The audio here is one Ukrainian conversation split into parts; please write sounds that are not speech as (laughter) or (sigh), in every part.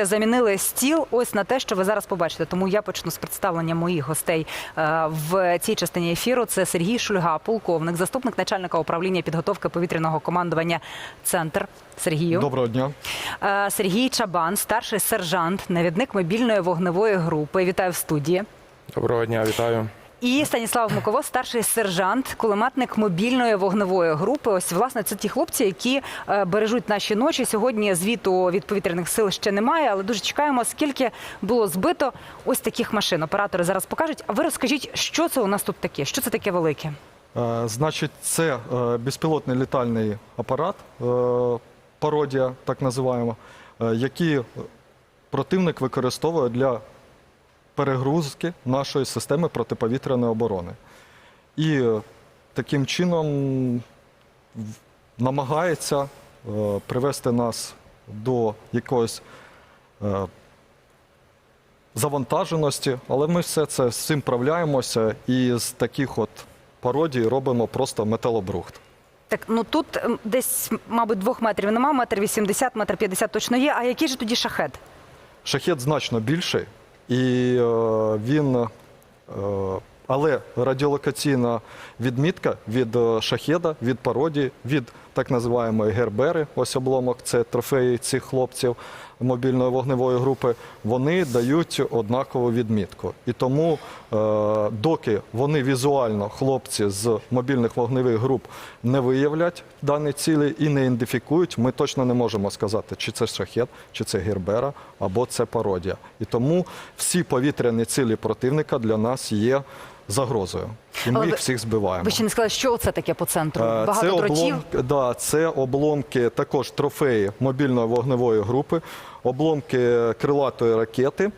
бачите, замінили стіл ось на те, що ви зараз побачите. Тому я почну з представлення моїх гостей е, в цій частині ефіру. Це Сергій Шульга, полковник, заступник начальника управління підготовки повітряного командування Центр. Сергію Доброго дня. Е, Сергій Чабан, старший сержант, навідник мобільної вогневої групи. Вітаю в студії. Доброго дня, вітаю. І Станіслав Муково, старший сержант, кулеметник мобільної вогневої групи. Ось власне це ті хлопці, які е, бережуть наші ночі. Сьогодні звіту від повітряних сил ще немає, але дуже чекаємо, скільки було збито ось таких машин. Оператори зараз покажуть. А ви розкажіть, що це у нас тут таке? Що це таке велике? Е, Значить, це е, безпілотний літальний апарат, пародія, так називаємо, який противник використовує для перегрузки нашої системи протиповітряної оборони. І е, таким чином намагається е, привести нас до якоїсь е, завантаженості, але ми все це з цим вправляємося і з таких от пародій робимо просто металобрухт. Так, ну тут десь, мабуть, двох метрів нема, метр вісімдесят, метр п'ятдесят точно є. А який же тоді шахет? Шахет значно більший, і е, він, е, але радіолокаційна відмітка від е, шахеда, від пародії, від так називаємої гербери, ось обломок, це трофеї цих хлопців мобільної вогневої групи, вони дають однакову відмітку. І тому, е, доки вони візуально, хлопці з мобільних вогневих груп, не виявлять дані цілі і не ідентифікують, ми точно не можемо сказати, чи це шахет, чи це гербера, або це пародія. І тому всі повітряні цілі противника для нас є загрозою. І ми Але їх ви- всіх збиваємо. Ви ще не сказали, що це таке по центру? Е, Багато це дротів. обломки, да, це обломки також трофеї мобільної вогневої групи, обломки крилатої ракети.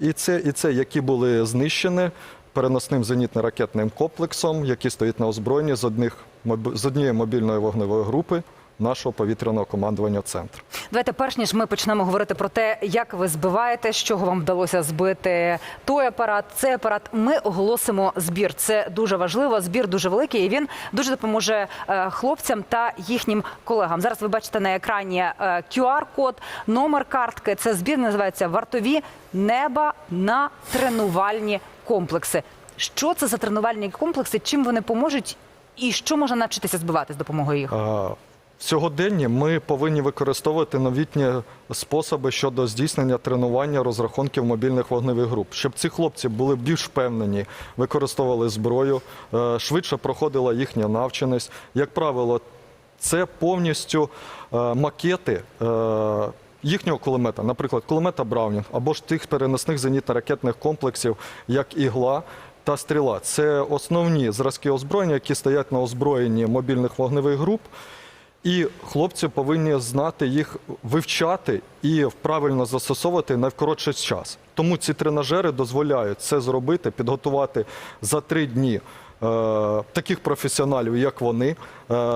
І це, і це які були знищені переносним зенітно-ракетним комплексом, який стоїть на озброєнні з, одних, моб- з однієї мобільної вогневої групи нашого повітряного командування «Центр». Давайте перш ніж ми почнемо говорити про те, як ви збиваєте, з чого вам вдалося збити той апарат, цей апарат. Ми оголосимо збір. Це дуже важливо. Збір дуже великий. і Він дуже допоможе е, хлопцям та їхнім колегам. Зараз ви бачите на екрані е, QR-код, номер картки. Це збір називається Вартові неба на тренувальні комплекси. Що це за тренувальні комплекси? Чим вони поможуть? І що можна навчитися збивати з допомогою їх? Сьогоденні ми повинні використовувати новітні способи щодо здійснення тренування розрахунків мобільних вогневих груп, щоб ці хлопці були більш впевнені, використовували зброю, е, швидше проходила їхня навченість. Як правило, це повністю е, макети. е, Їхнього кулемета, наприклад, кулемета Браунінг або ж тих переносних зенітно-ракетних комплексів, як ігла та стріла. Це основні зразки озброєння, які стоять на озброєнні мобільних вогневих груп. І хлопці повинні знати їх вивчати і правильно застосовувати на вкоротший час. Тому ці тренажери дозволяють це зробити, підготувати за три дні. Е, Таких професіоналів, як вони, е,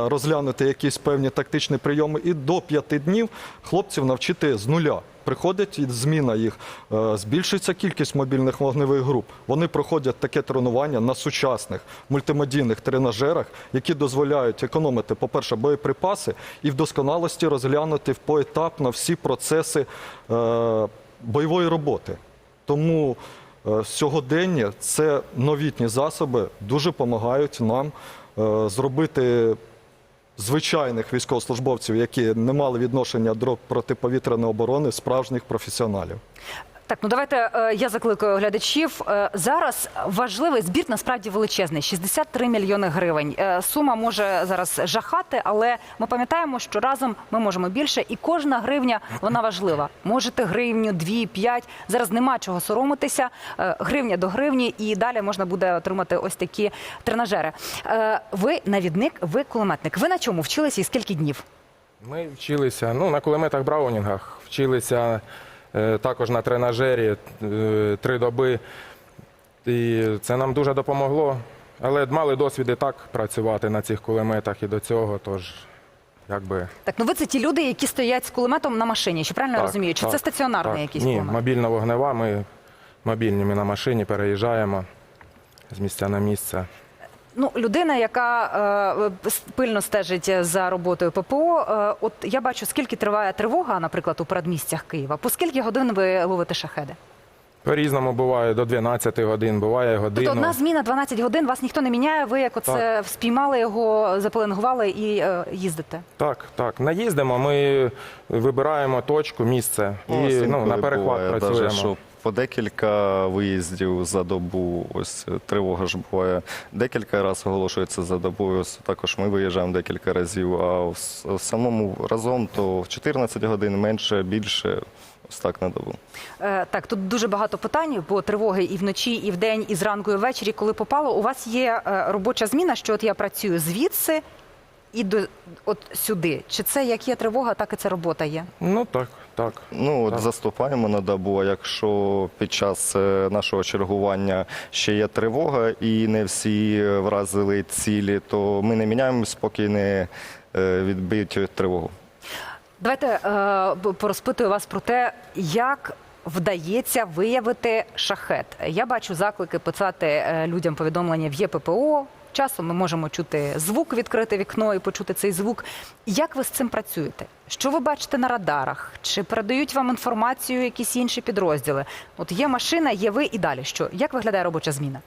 розглянути якісь певні тактичні прийоми, і до п'яти днів хлопців навчити з нуля. Приходить і зміна їх, е, збільшується кількість мобільних вогневих груп. Вони проходять таке тренування на сучасних мультимедійних тренажерах, які дозволяють економити, по-перше, боєприпаси і в досконалості розглянути поетапно всі процеси бойової роботи. Тому сьогодення це новітні засоби дуже допомагають нам е, зробити звичайних військовослужбовців, які не мали відношення до протиповітряної оборони, справжніх професіоналів. Так, ну давайте е, я закликаю глядачів. Е, зараз важливий збір насправді величезний 63 мільйони гривень. Е, сума може зараз жахати, але ми пам'ятаємо, що разом ми можемо більше, і кожна гривня вона важлива. Можете гривню, дві, п'ять. Зараз нема чого соромитися. Гривня до гривні, і далі можна буде отримати ось такі тренажери. Ви навідник, ви кулеметник. Ви на чому вчилися і скільки днів? Ми вчилися ну, на кулеметах Браунінгах, вчилися також на тренажері е, три доби. І це нам дуже допомогло. Але мали досвід і так працювати на цих кулеметах і до цього, тож якби. Так, ну ви це ті люди, які стоять з кулеметом на машині. Чи правильно я розумію? Чи так, це стаціонарний так. якийсь Ні, кулемет? мобільна вогнева, ми мобільні ми на машині переїжджаємо з місця на місце. Ну, людина, яка е, пильно стежить за роботою ППО, е, от я бачу, скільки триває тривога, наприклад, у передмістях Києва. По скільки годин ви ловите шахеди? По-різному буває до 12 годин, буває годину. Тобто одна зміна 12 годин, вас ніхто не міняє. Ви як оце спіймали його, запеленгували і е, їздите. Так, так. Наїздимо, ми вибираємо точку, місце і ну, на перехват буває працюємо. Даже, по декілька виїздів за добу, ось е, тривога ж буває декілька разів оголошується за добу. Ось також ми виїжджаємо декілька разів. А в, в самому разом то в 14 годин менше, більше, ось так на добу. Е, так, тут дуже багато питань, бо тривоги і вночі, і вдень, і зранку, і ввечері, коли попало. У вас є е, робоча зміна, що от я працюю звідси і до от сюди. Чи це як є тривога, так і це робота є? Ну так, так. Ну, от Так. заступаємо на добу, а якщо під час е, нашого чергування ще є тривога і не всі е, вразили цілі, то ми не міняємось, поки не е, відбиють тривогу. Давайте е, порозпитую вас про те, як вдається виявити шахет. Я бачу заклики писати е, людям повідомлення в ЄППО. Часом ми можемо чути звук, відкрити вікно і почути цей звук. Як ви з цим працюєте? Що ви бачите на радарах? Чи передають вам інформацію якісь інші підрозділи? От є машина, є ви і далі. Що? Як виглядає робоча зміна?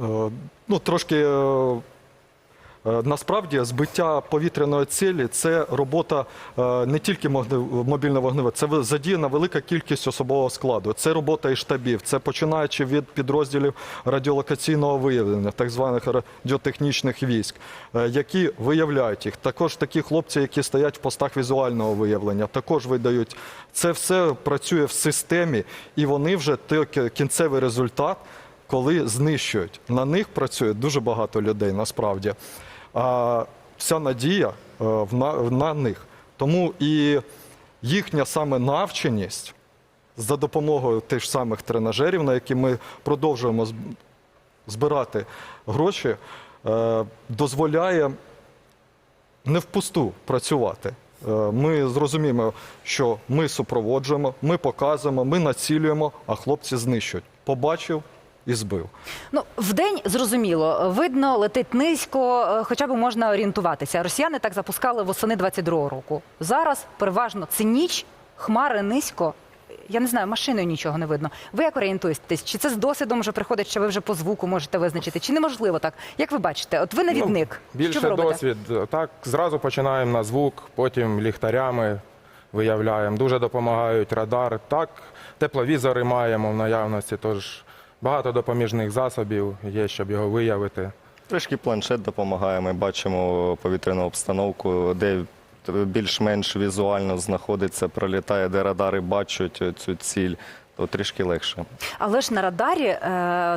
Е, Ну, трошки е, насправді збиття повітряної цілі це робота е, не тільки мобільно вогневе, це задіяна велика кількість особового складу. Це робота і штабів, це починаючи від підрозділів радіолокаційного виявлення, так званих радіотехнічних військ, е, які виявляють їх. Також такі хлопці, які стоять в постах візуального виявлення, також видають. Це все працює в системі, і вони вже кінцевий результат коли знищують. На них працює дуже багато людей насправді. А вся надія е, на, них. Тому і їхня саме навченість за допомогою тих самих тренажерів, на які ми продовжуємо збирати гроші, е, дозволяє не впусту працювати. Е, Ми зрозуміємо, що ми супроводжуємо, ми показуємо, ми націлюємо, а хлопці знищують. Побачив і збив. Ну, вдень зрозуміло, видно, летить низько, е, хоча б можна орієнтуватися. Росіяни так запускали восени 22-го року. Зараз переважно це ніч, хмари низько. Я не знаю, машиною нічого не видно. Ви як орієнтуєтесь? Чи це з досвідом вже приходить, що ви вже по звуку можете визначити? Чи неможливо так? Як ви бачите? От ви навідник. Ну, більше що ви досвід. Так, зразу починаємо на звук, потім ліхтарями виявляємо. Дуже допомагають радар. Так, тепловізори маємо в наявності, тож багато допоміжних засобів є, щоб його виявити. Трішки планшет допомагає, ми бачимо повітряну обстановку, де більш-менш візуально знаходиться, пролітає, де радари бачать цю ціль, то трішки легше. Але ж на радарі, е,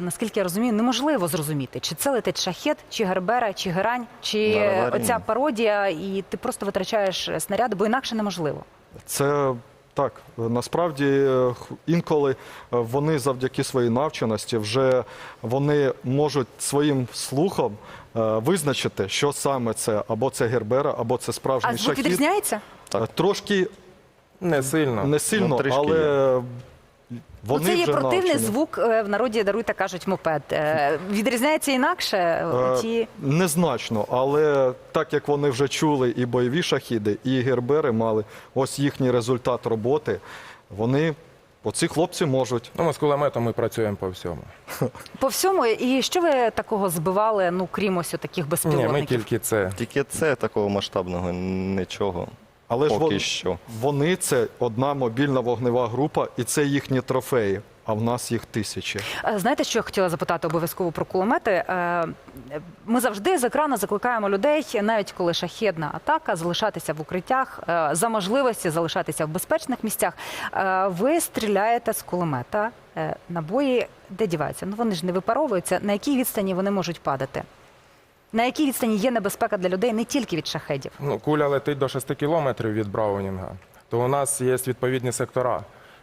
наскільки я розумію, неможливо зрозуміти, чи це летить шахет, чи гербера, чи герань, чи радарі оця ні. пародія, і ти просто витрачаєш снаряди, бо інакше неможливо. Це так. Насправді е, інколи е, вони завдяки своїй навченості вже вони можуть своїм слухом е, визначити, що саме це або це гербера, або це справжній А звук відрізняється? Трошки Не сильно. не сильно, Ну, але вони це є вже противний навчені. звук е, в народі даруйте кажуть мопед. Е, Відрізняється інакше Е, ті. Незначно, але так як вони вже чули і бойові шахіди, і гербери мали ось їхній результат роботи, вони, оці хлопці можуть. Ну, ми з кулеметом ми працюємо по всьому. По всьому, і що ви такого збивали, ну крім ось таких Ні, ми тільки це. Тільки це такого масштабного нічого. Але ж Поки вон- що. вони це одна мобільна вогнева група, і це їхні трофеї. А в нас їх тисячі. Е, Знаєте, що я хотіла запитати обов'язково про кулемети? Е, Ми завжди з екрану закликаємо людей, навіть коли шахедна атака, залишатися в укриттях, е, за можливості залишатися в безпечних місцях. Ви стріляєте з кулемета. Набої де діваються? Ну вони ж не випаровуються. На якій відстані вони можуть падати? На якій відстані є небезпека для людей не тільки від шахедів? Ну, куля летить до 6 кілометрів від Браунінга, то у нас є відповідні сектора.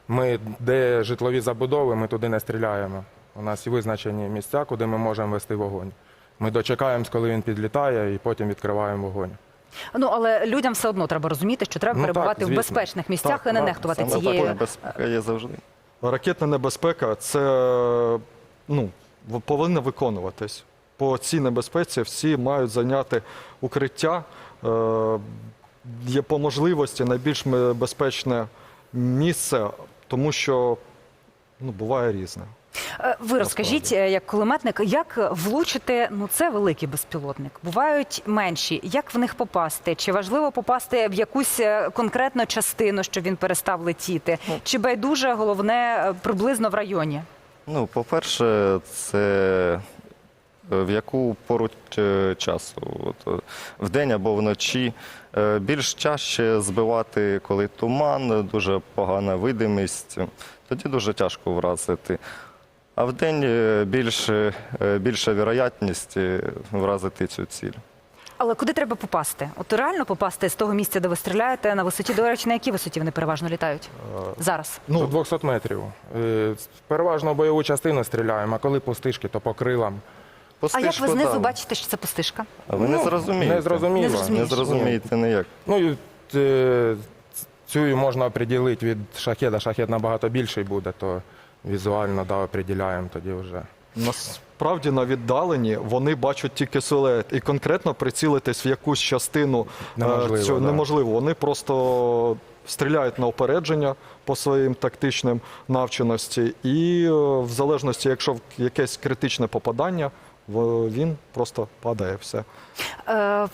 Ми, де житлові забудови, ми туди не стріляємо. У нас є визначені місця, куди ми можемо вести вогонь. Ми дочекаємось, коли він підлітає, і потім відкриваємо вогонь. Ну але людям все одно треба розуміти, що треба Ну, так, перебувати в безпечних місцях Так, і не так, нехтувати Саме цією. безпека є завжди. Ракетна небезпека це ну, повинна виконуватись. По цій небезпеці всі мають зайняти укриття. Е, Є по можливості найбільш безпечне місце, тому що ну, буває різне. Е, Ви розкажіть, е, як кулеметник, як влучити? Ну це великий безпілотник. Бувають менші. Як в них попасти? Чи важливо попасти в якусь конкретну частину, щоб він перестав летіти? Чи байдуже головне приблизно в районі? Ну, по-перше, це в яку пору е, часу? От, е, вдень або вночі. Е, Більш чаще збивати, коли туман, дуже погана видимість, тоді дуже тяжко вразити. А вдень е, більше, е, більша вірогідність е, вразити цю ціль. Але куди треба попасти? От реально попасти з того місця, де ви стріляєте, на висоті, до речі, на якій висоті вони переважно літають? Зараз. До 200 метрів. Е, Переважно бойову частину стріляємо, а коли пустишки, то по крилам. А як ви знизу бачите, що це пустишка? А ви не Ну, зрозумієте. Не зрозуміло. Не зрозумієте ніяк. Ну, і, е, цю можна определити від шахеда. Шахет набагато більший буде, то візуально да, определяємо тоді вже. Насправді на віддаленні вони бачать тільки силует, і конкретно прицілитись в якусь частину е, Неможливо, цього да. неможливо. Вони просто стріляють на опередження по своїм тактичним навченості, і е, в залежності, якщо якесь критичне попадання, він просто падає все. Е,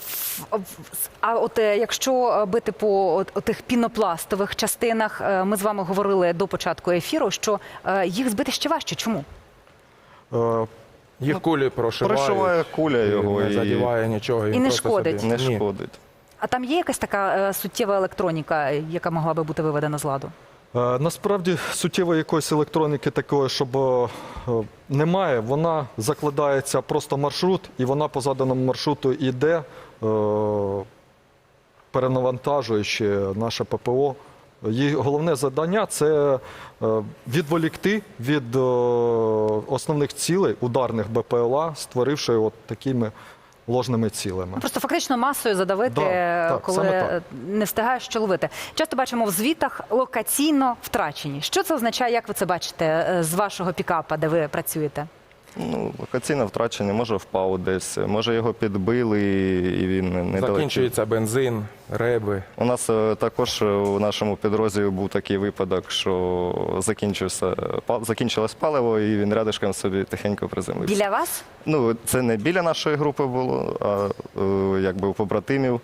А от е, якщо е, бити по тих пінопластових частинах, ми з вами говорили до початку ефіру, що їх збити ще важче. Чому? Їх кулі прошивають. Прошиває куля і його не задіває нічого. І не шкодить. собі- не шкодить. А там є якась така суттєва електроніка, яка могла би бути виведена з ладу? Е, Насправді суттєвої якоїсь електроніки такої, щоб е, немає, вона закладається просто маршрут, і вона по заданому маршруту йде, е, перенавантажуючи наше ППО. Її головне завдання це відволікти від основних цілей ударних БПЛА, створивши от такими ложними цілями. Просто фактично масою задавити, Да, е, так, коли не встигаєш що ловити. Часто бачимо в звітах локаційно втрачені. Що це означає? Як ви це бачите е, з вашого пікапа, де ви працюєте? Ну, локаційно втрачений, може впав десь, може його підбили і він не долетів. Закінчується бензин, реби. У нас е, також е, у нашому підрозділі був такий випадок, що закінчився, па- закінчилось паливо, і він рядишком собі тихенько приземлився. Біля вас? Ну, це не біля нашої групи було, а е, якби у побратимів.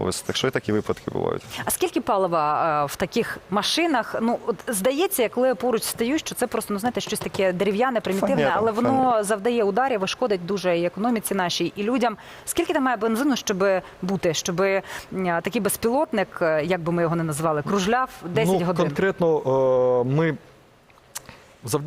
Ось, так що і такі випадки бувають. А скільки палива е, в таких машинах? Ну от здається, коли я поруч стою, що це просто ну знаєте, щось таке дерев'яне, примітивне, Фанера, але воно фанера. завдає ударів, і шкодить дуже і економіці нашій, і людям. Скільки там має бензину, щоб бути, щоб такий безпілотник, е, як би ми його не назвали, кружляв 10 ну, годин? Конкретно е, ми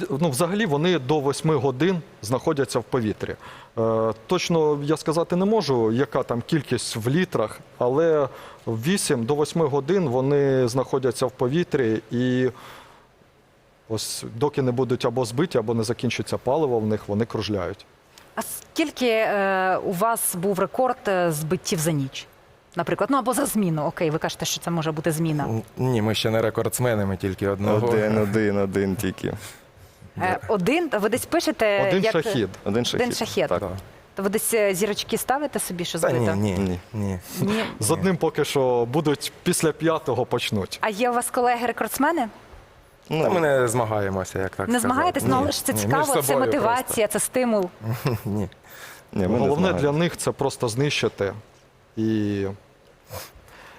ну, взагалі вони до 8 годин знаходяться в повітрі. Е, точно я сказати не можу, яка там кількість в літрах, але 8 до 8 годин вони знаходяться в повітрі і. Ось доки не будуть або збиті, або не закінчиться паливо в них, вони кружляють. А скільки е, у вас був рекорд е, збиттів за ніч? Наприклад, ну або за зміну. Окей, ви кажете, що це може бути зміна. Ні, ми ще не рекордсмени, ми тільки одного. Один, один, один тільки. Е, один, ви десь пишете Один як... шахід. Один шахід. Один шахід. Так. Да. То ви десь е, зірочки ставите собі, що Та збито? ні, ні, Ні. ні. З одним поки що будуть після п'ятого почнуть. А є у вас колеги рекордсмени? Ну, Та ми не змагаємося, як так Не сказати. змагаєтесь, Ні, ну але ж це ні, ми цікаво, це собою мотивація, це стимул. (laughs) Ні. ні, ми не Головне змагаємося. для них це просто знищити. І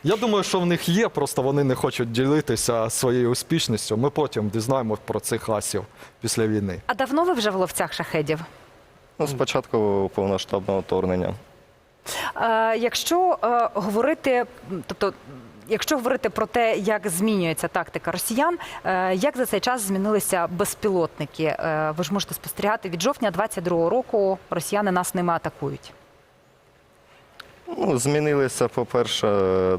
я думаю, що в них є, просто вони не хочуть ділитися своєю успішністю. Ми потім дізнаємось про цих асів після війни. А давно ви вже в ловцях шахедів? Ну, спочатку повноштабного вторгнення. Е, якщо е, говорити, тобто. Якщо говорити про те, як змінюється тактика росіян, е, як за цей час змінилися безпілотники? Е, Ви ж можете спостерігати від жовтня 22-го року росіяни нас ними атакують. Ну, змінилися, по-перше,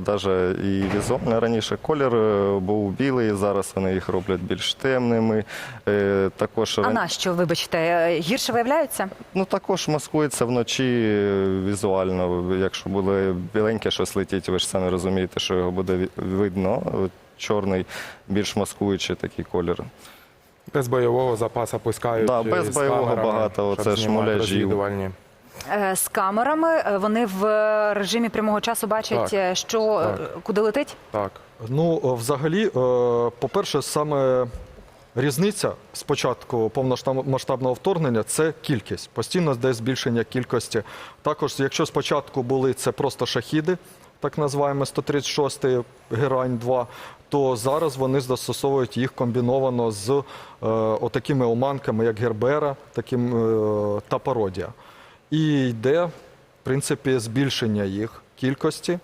навіть і візуально. Раніше колір е, був білий, зараз вони їх роблять більш темними. Е, Також, А на що, вибачте, е, гірше виявляються? ну, також маскується вночі візуально. Якщо буде біленьке щось летіть, ви ж самі розумієте, що його буде видно. Чорний, більш маскуючий такий колір. Без бойового запасу пускають. Да, без бойового камерами, багато, оце ж муляжів. Е, З камерами Е, вони в режимі прямого часу бачать, Так. е, що Так. куди летить. Так. Ну, взагалі, по-перше, саме різниця з початку повномасштабного вторгнення це кількість. Постійно йде збільшення кількості. Також, якщо спочатку були це просто шахіди, так називаємо 136 герань 2 то зараз вони застосовують їх комбіновано з е, отакими оманками, як Гербера таким, е, та пародія. І йде, в принципі, збільшення їх кількості. Е,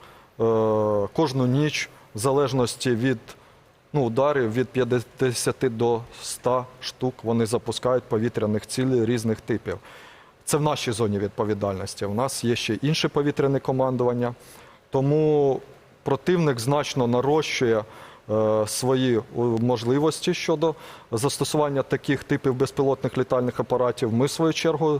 кожну ніч, в залежності від ну, ударів, від 50 до 100 штук вони запускають повітряних цілей різних типів. Це в нашій зоні відповідальності. У нас є ще інше повітряне командування, тому противник значно нарощує свої е, можливості щодо застосування таких типів безпілотних літальних апаратів. Ми, в свою чергу, е,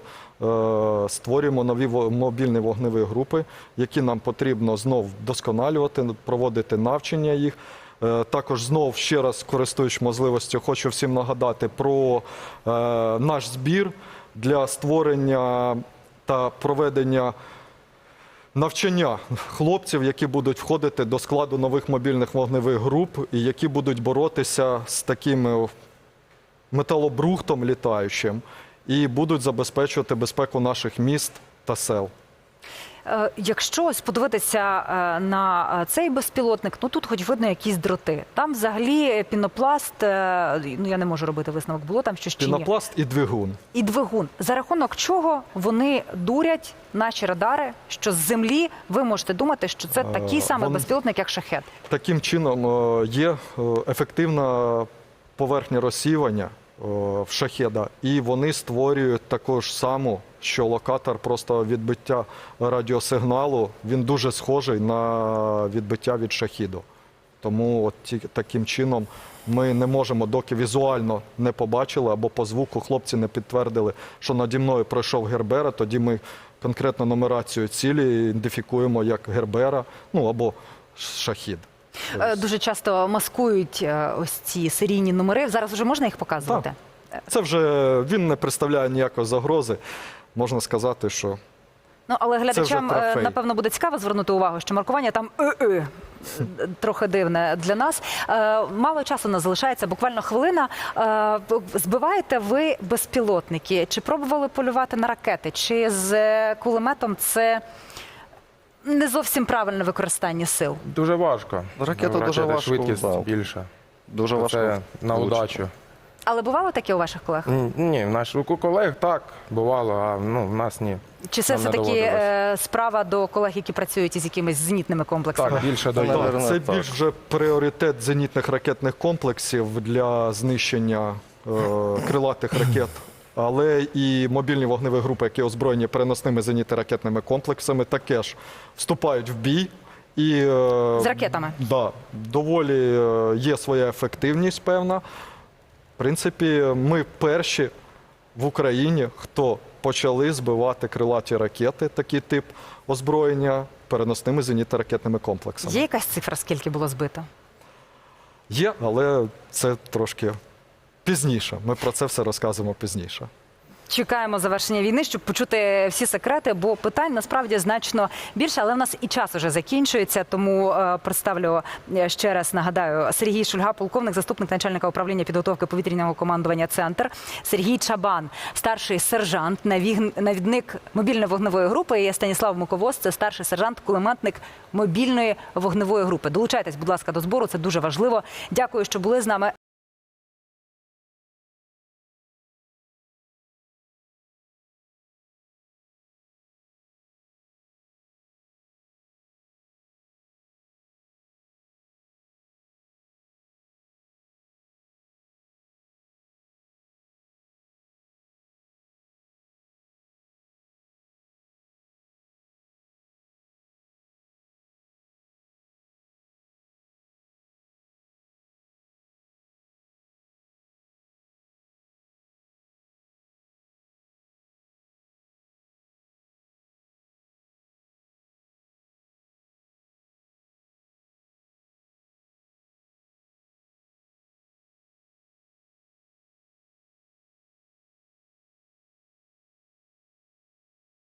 створюємо нові мобільні вогневі групи, які нам потрібно знов вдосконалювати, проводити навчання їх. Е, Також знов ще раз користуючись можливістю, хочу всім нагадати про е, наш збір для створення та проведення навчання хлопців, які будуть входити до складу нових мобільних вогневих груп і які будуть боротися з таким е, металобрухтом літаючим і будуть забезпечувати безпеку наших міст та сел. Е, Якщо ось подивитися е, на е, цей безпілотник, ну тут хоч видно якісь дроти. Там взагалі пінопласт, ну я не можу робити висновок, було там щось чи ні. Пінопласт і двигун. І двигун. За рахунок чого вони дурять наші радари, що з землі ви можете думати, що це такий самий вон- безпілотник, як шахет. Таким чином є ефективна поверхня розсіювання е, в шахеда, і вони створюють також саму, що локатор просто відбиття радіосигналу, він дуже схожий на відбиття від шахіду. Тому от ті- таким чином ми не можемо, доки візуально не побачили або по звуку хлопці не підтвердили, що наді мною пройшов Гербера, тоді ми конкретно нумерацію цілі ідентифікуємо як Гербера, ну або шахід. Е, Дуже часто маскують е, ось ці серійні номери. Зараз вже можна їх показувати? Це вже він не представляє ніякої загрози. Можна сказати, що Ну, але глядачам, е, напевно, буде цікаво звернути увагу, що маркування там «ы-ы». Трохи дивне для нас. Е, Мало часу нас залишається, буквально хвилина. Е, Збиваєте ви безпілотники? Чи пробували полювати на ракети? Чи з е, кулеметом це не зовсім правильне використання сил? Дуже важко. Ракета Ракети дуже важко, Швидкість да. більша. Дуже важко. Це на влучити. удачу. Але бувало таке у ваших колег? Ні, в наших у колег так бувало, а ну, в нас ні. Чи це Нам не все таки доводилось. е, справа до колег, які працюють із якимись зенітними комплексами? Так, більше до Так. Наверно, це так. більш вже пріоритет зенітних ракетних комплексів для знищення е, крилатих ракет. Але і мобільні вогневі групи, які озброєні переносними зенітно-ракетними комплексами, таке ж вступають в бій. І, е, З ракетами? Да, доволі е, є своя ефективність певна. В принципі, ми перші в Україні, хто почали збивати крилаті ракети, такий тип озброєння переносними зенітно-ракетними комплексами. Є якась цифра, скільки було збито? Є, але це трошки пізніше. Ми про це все розказуємо пізніше. Чекаємо завершення війни, щоб почути всі секрети, бо питань насправді значно більше, але в нас і час уже закінчується. Тому е, представлю е, ще раз нагадаю Сергій Шульга, полковник, заступник начальника управління підготовки повітряного командування Центр. Сергій Чабан, старший сержант, навідник мобільної вогневої групи. І Станіслав Муковоз, це старший сержант, кулеметник мобільної вогневої групи. Долучайтесь, будь ласка, до збору. Це дуже важливо. Дякую, що були з нами.